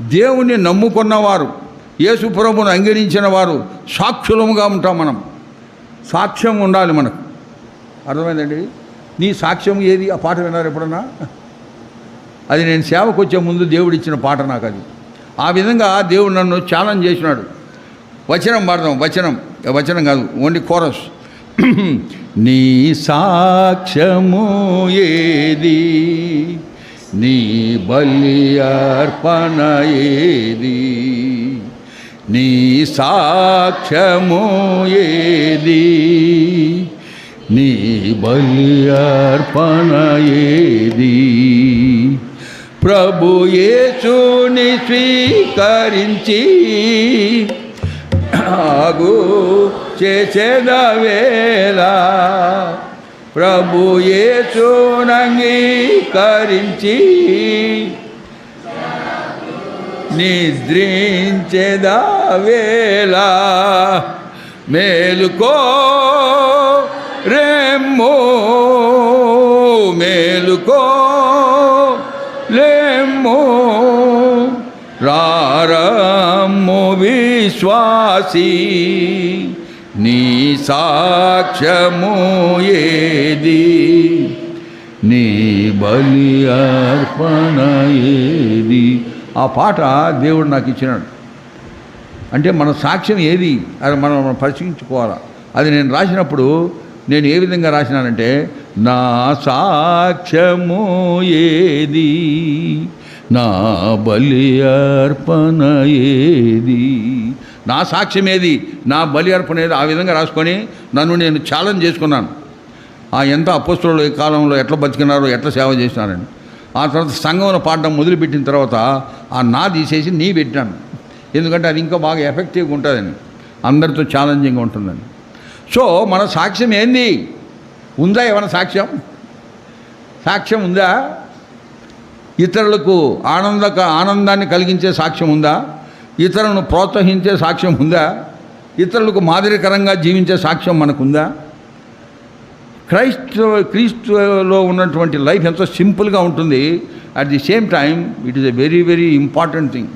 దేవుణ్ణి నమ్ముకున్నవారు యేసుప్రభును అంగీకరించిన వారు సాక్షులముగా ఉంటాం మనం. సాక్ష్యం ఉండాలి మనకు. అర్థమైందండి? నీ సాక్ష్యం ఏది? ఆ పాట విన్నారు ఎప్పుడన్నా? అది నేను సేవకు వచ్చే ముందు దేవుడు ఇచ్చిన పాట నాకు అది ఆ విధంగా దేవుడు నన్ను ఛాలెంజ్ చేసినాడు. వచనం పాడదాం వచనం. వచనం కాదు ఓన్లీ కోరస్. నీ సాక్ష్యము ఏది? నీ బలి ఏది నీ సాక్ష్యము ఏది నీ బలి ఏది ప్రభు యేసుని స్వీకరించి ఆగు చేసేదవేలా ప్రభు యేసునంగీకరించి నిద్రించేదవేళ మేలుకో రెమ్మో మేలుకో లేమ్మో రారమ్ము విశ్వాసీ నీ సాక్ష్యము ఏది నీ బలి అర్పణ ఏది ఆ పాట దేవుడు నాకు ఇచ్చినాడు. అంటే మన సాక్ష్యం ఏది? అది మనం మనం పరిశీలించుకోవాలా? అది నేను రాసినప్పుడు నేను ఏ విధంగా రాసినానంటే నా సాక్ష్యము ఏది నా బలి అర్పణ ఏది నా సాక్ష్యం ఏది? నా బలి అర్పణ ఏది? ఆ విధంగా రాసుకొని నన్ను నేను ఛాలెంజ్ చేసుకున్నాను. ఆ ఎంత అపోస్తులు ఈ కాలంలో ఎట్లా బతికినారో ఎట్లా సేవ చేసినారని. ఆ తర్వాత సంఘంలో పాడడం మొదలుపెట్టిన తర్వాత ఆ నా తీసేసి నీ పెట్టాను ఎందుకంటే అది ఇంకా బాగా ఎఫెక్టివ్గా ఉంటుందని. అందరితో ఛాలెంజింగ్గా ఉంటుందని. సో మన సాక్ష్యం ఏంది? ఉందా ఏమైనా సాక్ష్యం? సాక్ష్యం ఉందా? ఇతరులకు ఆనంద ఆనందాన్ని కలిగించే సాక్ష్యం ఉందా? ఇతరులను ప్రోత్సహించే సాక్ష్యం ఉందా? ఇతరులకు మాదిరికరంగా జీవించే సాక్ష్యం మనకుందా? క్రైస్తవ క్రీస్తులో ఉన్నటువంటి లైఫ్ ఎంతో సింపుల్గా ఉంటుంది. At the same time it is a very very important thing.